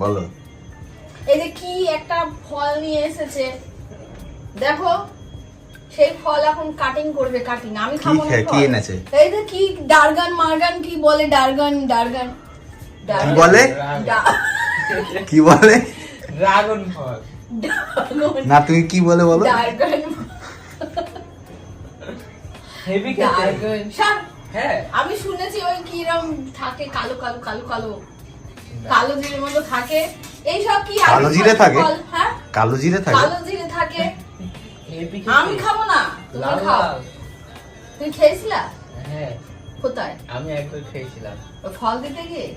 বলো। এই যে কি একটা ফল নিয়ে এসেছে। দেখো সেই ফল এখন কাটিং করবে কাটিং আমি কি খাব না কি এনেছে? এই যে কি ডারগান মারগান কি বলে ডারগান ডারগান? কি বলে? কি বলে? ড্রাগন ফল। না তুমি কি বলে বলো? ডারগান। Heavy dragon. হ্যাঁ। আমি শুনেছি ওই কিরম থাকে কালো কালো কালো কালো। কালো জিরের মতো থাকে। এইসব কি কালো জিরে থাকে? হ্যাঁ? কালো জিরে থাকে? কালো জিরে থাকে। আমি খাব না তুমি খাও। তুই খেয়েছিলা? হ্যাঁ। কোথায়? আমি একবার খেয়েছিলাম। ফল দিতে গিয়ে?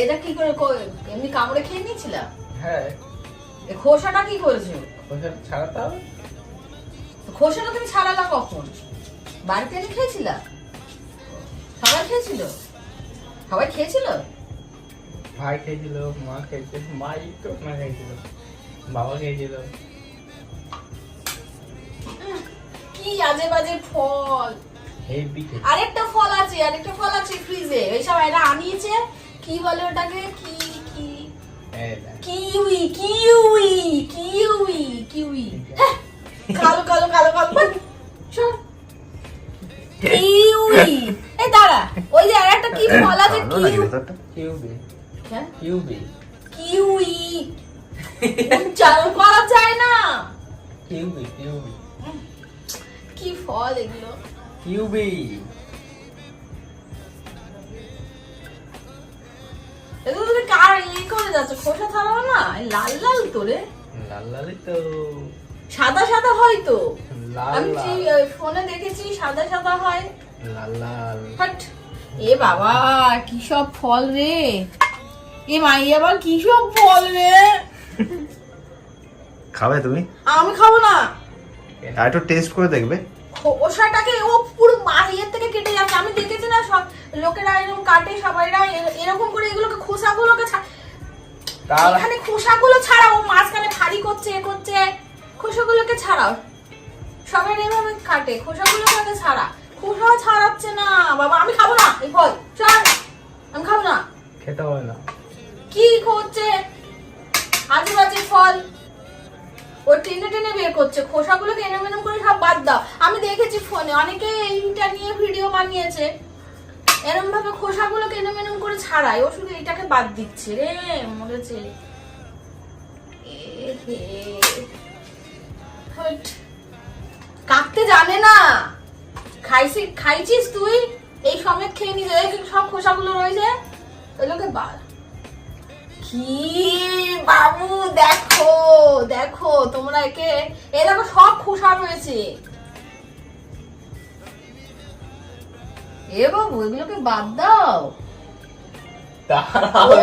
এটা কি করে এমনি কামড়ে খেয়ে নিয়েছিলা? হ্যাঁ। এ খোসাটা কি করেছ? ওটা ছাড়াতে হবে? খোসাটা তুমি ছাড়ালা কখন? বাড়িতে এনে খেয়েছিলা? সবাই খেয়েছিল? সবাই খেয়েছিল? ভাই খেয়েছিল মা খেয়েছিল মাই তো না খেয়েছিল বাবা খেয়েছিল। কি আজে বাজে ফল। হেভি আরেকটা ফল আছে আরেকটা ফল আছে ফ্রিজে ওইসব এরা আনিয়েছে কি বলে ওটাকে? কি কি? Kiwi kiwi kiwi kiwi. হ্যাঁ, কালো কালো কালো কালো। শোন। কিউই। এই দাঁড়া। ওই যে আরেকটা কি ফল আছে কালো নাকি কিউ ভেতরটা? কিউবি কিউই উচ্চারণ করা যায় না। কিউবি কিউবি কি ফল এগুলো? কিউবি এগুলো তুমি কার ইয়ে করে যাচ্ছ? খোসা ছাড়াও না? লাল লাল তো রে। লাল লালই তো। সাদা সাদা হয় তো। আমি ফোনে দেখেছি সাদা সাদা হয়। লাল লাল। এ বাবা কি সব ফল রে। এ মাই আবার কি সব ফল রে? খাবে তুমি? আমি খাব না। আর একটু টেস্ট করে দেখবে। খোসাটাকে ও পুরো মারিয়ের থেকে কেটে যাচ্ছে। আমি দেখেছি না সব লোকেরা এরকম কাটে সবাইরা এরকম করে এগুলোকে খোসাগুলোকে ছা- তার এখানে খোসাগুলো ছাড়াও মাঝখানে ভারী করছে এ করছে। খোসাগুলোকে ছাড়াও। সবাই এভাবে কাটে খোসাগুলোকে ছাড়া। খোসা ছাড়াচ্ছে না। বাবা আমি খাব না। এই ফল চল। আমি খাব না। খেতে হবে না। কি করছে আজে বাজে ফল। ও টেনে টেনে বের করছে। খোসাগুলোকে এরম এরম করে সব বাদ দাও। আমি দেখেছি ফোনে। অনেকে এইটা নিয়ে ভিডিও বানিয়েছে। এরম ভাবে খোসাগুলোকে এরম এরম করে ছাড়ায়। ও শুধু এটাকে বাদ দিচ্ছে। রে মরেছে। কাটতে জানে না। খাইছি, খাইছিস তুই? এই সমেত খেয়ে এই সব খোসাগুলো রয়েছে। এগুলোকে বাদ। কি? বাবু দেখো দেখো তোমরা একে এ দেখো সব খোসা রয়েছে। এ বাবু এগুলোকে বাদ দাও।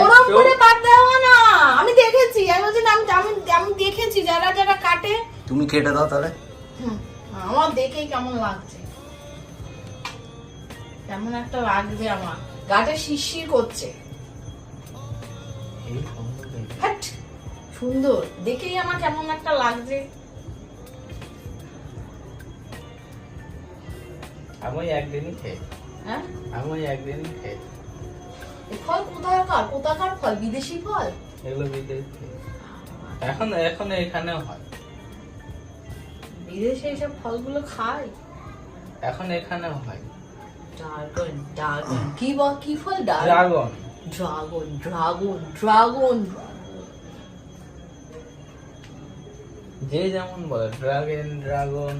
ওরম করে বাদ দেওয়া না। আমি দেখেছি আমি বলছি আমি আমি আমি দেখেছি যারা যারা কাটে। তুমি কেটে দাও তাহলে। হুম, আমার দেখেই কেমন লাগছে। কেমন একটা লাগছে আমার। গাটা শিরশির করছে। হাট সুন্দর। দেখেই আমার কেমন একটা লাগছে। আমি একদিনই খেয়ে। হ্যাঁ? আমি একদিনই খেয়ে। এই ফল কোথাকার? কোথাকার ফল? বিদেশি ফল? এগুলো বিদেশ। এখন এখন এখানেও হয়। বিদেশে এইসব ফলগুলো খায় এখন এখানেও হয়। Dragon dragon. কি বল কি ফল? Dragon. Dragon dragon dragon dragon যে যেমন বলে ড্রাগন ড্রাগন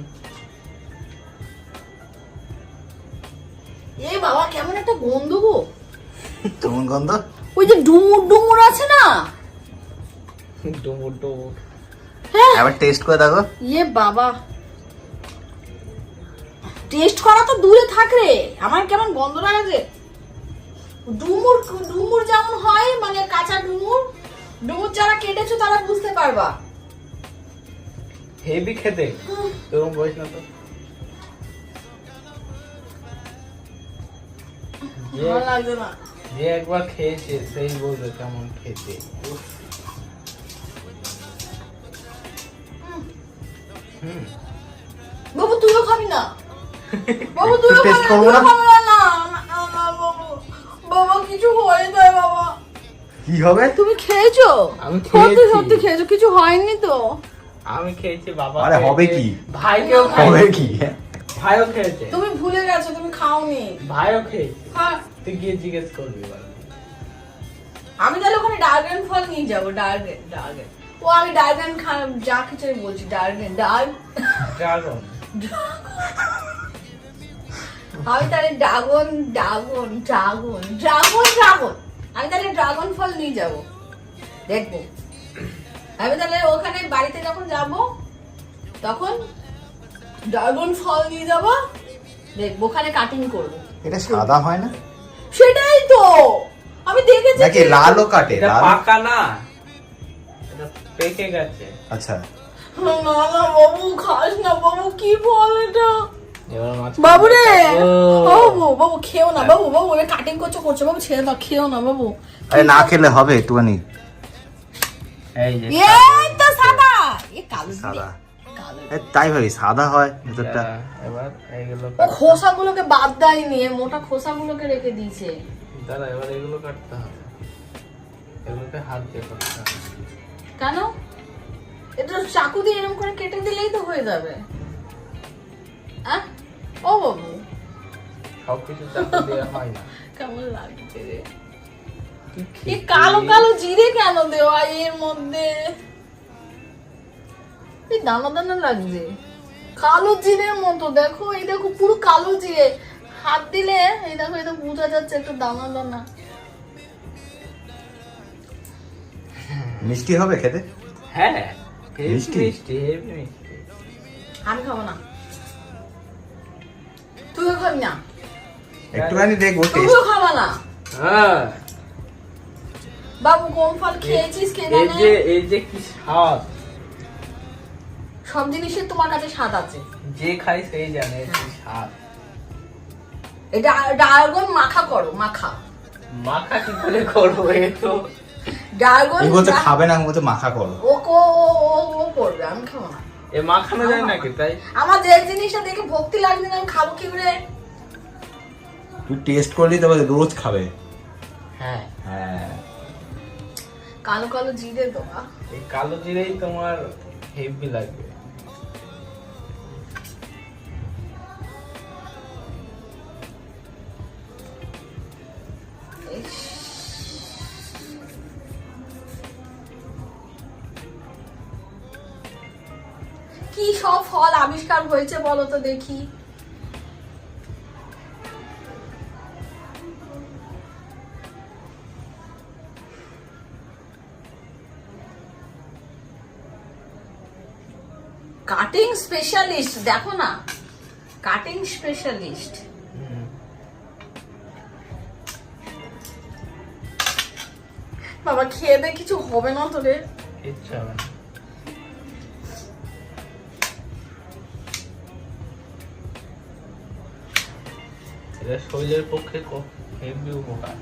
এ বাবা কেমন একটা গন্ধ গো। কেমন গন্ধ? ওই যে ডুমুর ডুমুর আছে না? ডুমুর ডুমুর। হ্যাঁ। আবার টেস্ট করে দেখো। ইয়ে বাবা। টেস্ট করা তো দূরে থাক রে। আমার কেমন গন্ধ লাগছে ডুমুর ডুমুর যেমন হয় মানে কাঁচা ডুমুর ডুমুর যারা কেটেছো তারা বুঝতে পারবা। হেভি খেতে। তোরকম বলিস না তো। যে ভালো লাগছে না। যে একবার খেয়েছে সেই বলবে কেমন খেতে। বাবু তুইও খাবি না। বাবু তুইও খাবি না। কিছু হয়ে যায় বাবা। কি হবে? তুমি খেয়েছো? আমি সত্যি খেয়েছি। সত্যি খেয়েছো। কিছু হয়নি তো। আমি খেয়েছি বাবা আরে হবে খেয়েছে, কি? ভাইকেও হবে কি? ভাইও খেয়েছে। তুমি ভুলে গেছো তুমি খাওনি। ভাইও খেয়েছে। হ্যাঁ। তুই গিয়ে জিজ্ঞেস করবি আমি তাহলে ওখানে ডার্গেন ফল নিয়ে যাব ডার্গেন ডার্গেন ও আমি ডার্গেন খা যা কিছু বলছি ডার্গেন ডার্গ ড্রাগন আমি তাহলে dragon dragon dragon dragon dragon. আমি তাহলে ড্রাগন ফল নিয়ে যাব। দেখব। আমি তাহলে ওখানে বাড়িতে যখন যাব তখন ড্রাগন ফল নিয়ে যাব দেখব ওখানে কাটিং করব। এটা সাদা হয় না? সেটাই তো! আমি দেখেছি নাকি লালও কাটে? এটা লাল? পাকা না। এটা পেকে গেছে। না আচ্ছা। না বাবু খাস না বাবু কি ফল এটা? বাবু রে! বাবু বাবু খেও না বাবু বাবু কাটিং করছ করছ বাবু ছেড়ে দাও খেও না বাবু। আরে না খেলে হবে একটুখানি। এই যে এই তো সাদা। এ কালো সাদা। তাই ভাই সাদা হয় ভেতরটা। এটা, এবার এইগুলো খোসাগুলোকে বাদ দেয়নি মোটা খোসাগুলোকে রেখে দিয়েছে। দাঁড়া এবার এগুলো কাটতে হবে। এগুলোকে হাত দিয়ে করতে হবে। কেন? এটা চাকু দিয়ে এরকম করে কেটে দিলেই তো হয়ে যাবে। আহ? ও বাবু সবকিছু চাকু দিয়ে হয় না কেমন লাগছে রে এই কালো কালো জিরে কেন দেওয়া এর মধ্যে এই দানা দানা লাগছে কালো জিরের মতো দেখো এই দেখো পুরো কালো জিরে হাত দিলে এই দেখো এটা বোঝা যাচ্ছে একটু দানা দানা মিষ্টি হবে খেতে হ্যাঁ মিষ্টি আমি খাব না তুইও খাবি না একটুখানি দেখব টেস্ট খাবা না। হ্যাঁ। বাবু কোন ফল খেয়েছিস কে এই যে এই যে কি স্বাদ। সব জিনিসের তোমার কাছে স্বাদ আছে। যে খাই সেই জানে স্বাদ। এটা ড্রাগন মাখা করো মাখা। মাখা কি করে করব এ তো? ড্রাগন খাবে না মাখা করো। ও কো ও ও ও করবে আমি খাব না। এ মাখানো যায় নাকি তাই? আমার যে জিনিসটা দেখে ভক্তি লাগছে না আমি খাব কি করে তুই টেস্ট করলি তবে রোজ খাবে। হ্যাঁ। হ্যাঁ। কালো কালো জিরে দেওয়া এই কালো জিরেই তোমার হেভি লাগবে। সব ফল আবিষ্কার হয়েছে বলো তো দেখি। কাটিং স্পেশালিস্ট দেখো না। কাটিং স্পেশালিস্ট বাবা, খেয়ে দে, কিছু হবে না তোদের। ইচ্ছা। এটা শরীরের পক্ষে হেভি উপকার।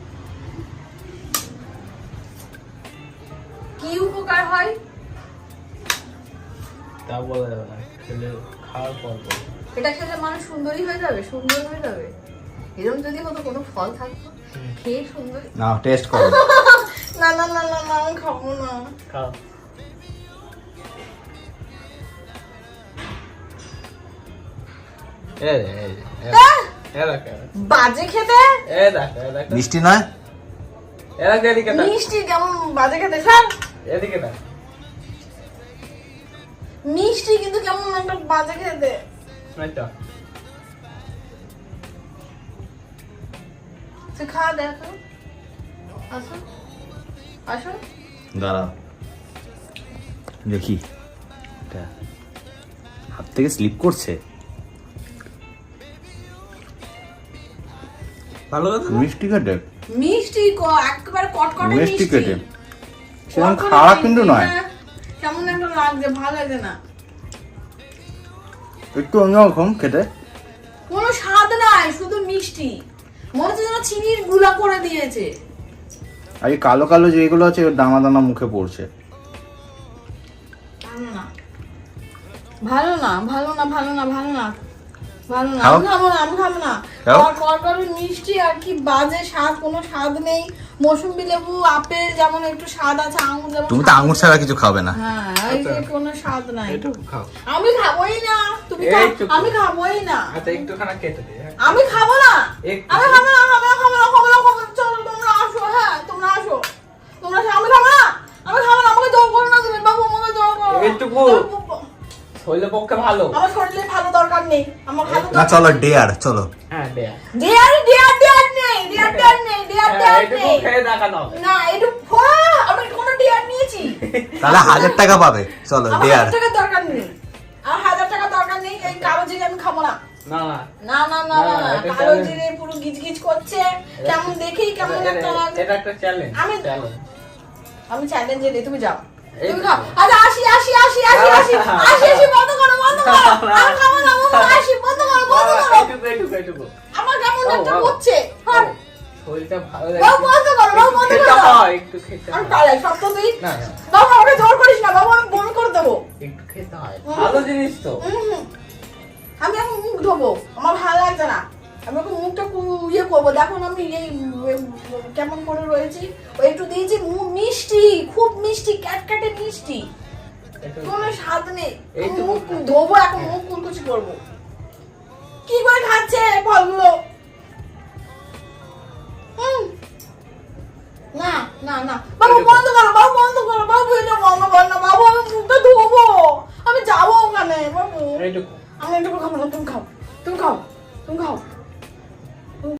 কি উপকার হয়? তা বলা যাবে না খেলে খাওয়ার পর। এটা খেলে মানুষ সুন্দরী হয়ে যাবে সুন্দর হয়ে যাবে? এরকম যদি হতো কোনো ফল থাকতো? খেয়ে সুন্দর না টেস্ট করো। না না না না না আমি খাব না। খাও। এ রে, বাজে খেতে। মিষ্টি নয়। মিষ্টি কেমন বাজে খেতে স্যার? এদিকে। মিষ্টি কিন্তু কেমন একটা বাজে খেতে। এই তো। তুই খাওয়া দেখো। আসো। আসো। দাঁড়াও দেখি। হাত থেকে স্লিপ করছে? ভালো কথা মিষ্টি কেটে মিষ্টি ক- একেবারে কটকটে মিষ্টি কেটে সেরকম কিন্তু নয়। কেমন একটা লাগছে ভালো লাগে না। একটু অন্যরকম খেতে। কোনো স্বাদ নাই শুধু মিষ্টি। মনে হচ্ছে যেন চিনিরগুলা করে দিয়েছে। আর এই কালো কালো যেগুলো আছে দানা দানা মুখে পড়ছে। ভালো না ভালো না ভালো না ভালো না ভালো। আমি খাব না আমি খাব না। খাও। মিষ্টি আর কি বাজে স্বাদ কোনো স্বাদ নেই। মৌসুম্বি লেবু আপেল যেমন একটু স্বাদ আছে আঙুর যেমন তুমি তো আঙুর ছাড়া কিছু খাবে না। হ্যাঁ এই যে আচ্ছা। কোনো স্বাদ নাই। আমি খাবোই না তুমি আমি খাবোই না। আচ্ছা একটুখানা কেটে দে। আমি খাব না। আমি খাব না খাব না খাব না খাব না খাব না। চলো তোমরা আসো হ্যাঁ তোমরা আসো। তোমরা আমি খাব না আমি খাব না আমাকে জোর করো না তুমি বাবু আমাকে জোর করো না। শরীরের পক্ষে ভালো। আমার শরীরে ভালো দরকার নেই। আমার ভালো না চলো চলো। হ্যাঁ নেই নেই নেই। খেয়ে না হ্যাঁ, আমি নিয়েছি? তাহলে হাজার টাকা পাবে। চলো টাকা দরকার নেই। আর হাজার টাকা দরকার নেই এই আমি খাব না। না। না না না করছে। কেমন দেখি কেমন এটা একটা চ্যালেঞ্জ আমি চ্যালেঞ্জ তুমি যাও। আচ্ছা আসি আসি আসি আসি আসি আসি আসি বন্ধ করো বন্ধ করো। খাব না বাবা আসি বন্ধ করো বন্ধ করো। আমার কেমন একটা। করছে হ্যাঁ। শরীরটা ভালো বাবু, বন্ধ করো, বাবু, বন্ধ করো। হয় একটু খেতে সব তো তুই না বাবা জোর করিস না বাবা আমি বন্ধ করে দেবো। একটু খেতে হয়। ভালো জিনিস তো। আমি এখন মুখ ধোবো আমার ভালো লাগছে না। আমি মুখটা ইয়ে করব। দেখো না আমি এই কেমন করে রয়েছি। ওই একটু দিয়েছি মু- মিষ্টি খুব মিষ্টি ক্যাটক্যাটে মিষ্টি। কোনো স্বাদ নেই। মুখ ধোবো এখন মুখ কুলকুচি করব। কি করে খাচ্ছে ফলগুলো না না না। বাবু বন্ধ করো বাবু বন্ধ করো বাবু এটা বন্ধ করো না বাবু আমি মুখটা ধোবো। আমি যাব ওখানে বাবু। আমি খাব না তুমি খাও তুমি খাও তুমি খাও।